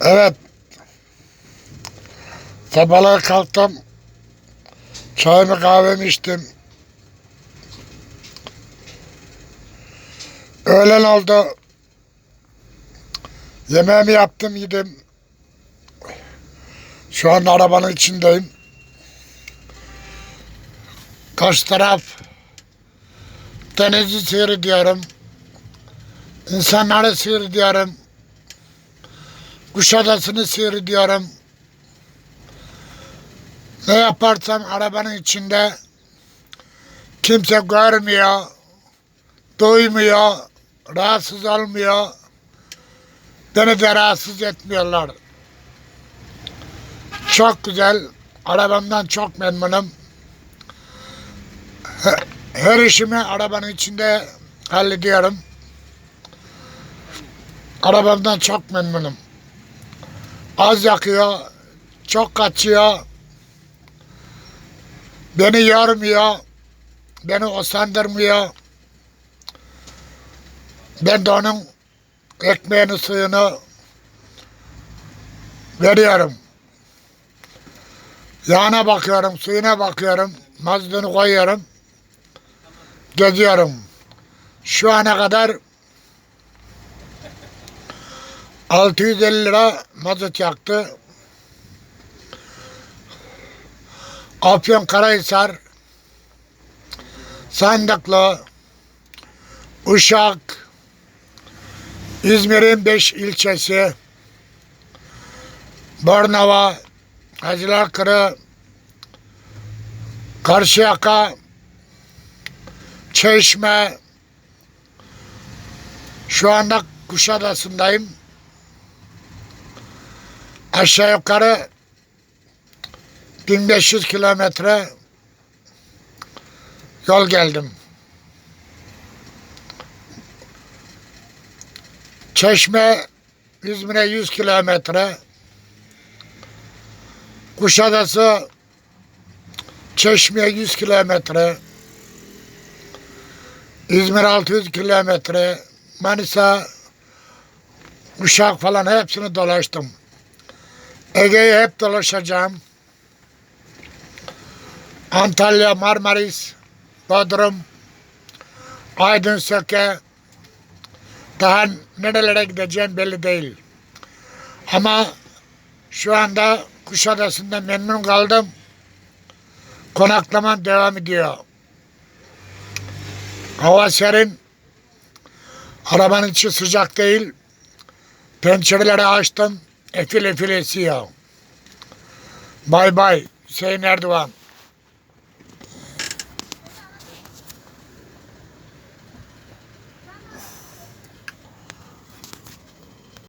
Evet. Sabahlar kalktım. Çayımı kahvemi içtim. Öğlen oldu. Yemeğimi yaptım yedim. Şu an arabanın içindeyim. Karşı taraf denizi seyrediyorum. İnsanları seyrediyorum. Kuşadası'nı seyrediyorum. Ne yaparsam arabanın içinde kimse görmüyor, duymuyor, rahatsız olmuyor. Beni de rahatsız etmiyorlar. Çok güzel. Arabamdan çok memnunum. He- Her işimi arabanın içinde hallediyorum. Arabamdan çok memnunum. Az yakıyor, çok kaçıyor. Beni yormuyor, beni osandırmıyor. Ben de onun ekmeğini, suyunu veriyorum. Yağına bakıyorum, suyuna bakıyorum, mazlunu koyuyorum. Geziyorum. Şu ana kadar 650 lira mazot yaktı. Afyon Karahisar, Sandıklı, Uşak, İzmir'in 5 ilçesi, Bornova, Hacılarkırı, Karşıyaka, Çeşme, şu anda Kuşadası'ndayım. Aşağı yukarı 1500 kilometre yol geldim. Çeşme İzmir'e 100 kilometre. Kuşadası Çeşme'ye 100 kilometre. İzmir 600 kilometre. Manisa, Uşak falan hepsini dolaştım. Ege'yi hep dolaşacağım. Antalya, Marmaris, Bodrum, Aydın Söke. Daha nerelere gideceğim belli değil. Ama şu anda Kuşadası'nda memnun kaldım. Konaklamam devam ediyor. Hava serin. Arabanın içi sıcak değil. Pencereleri açtım. Efil efil esiyor. Bay bay. Hüseyin Erdoğan.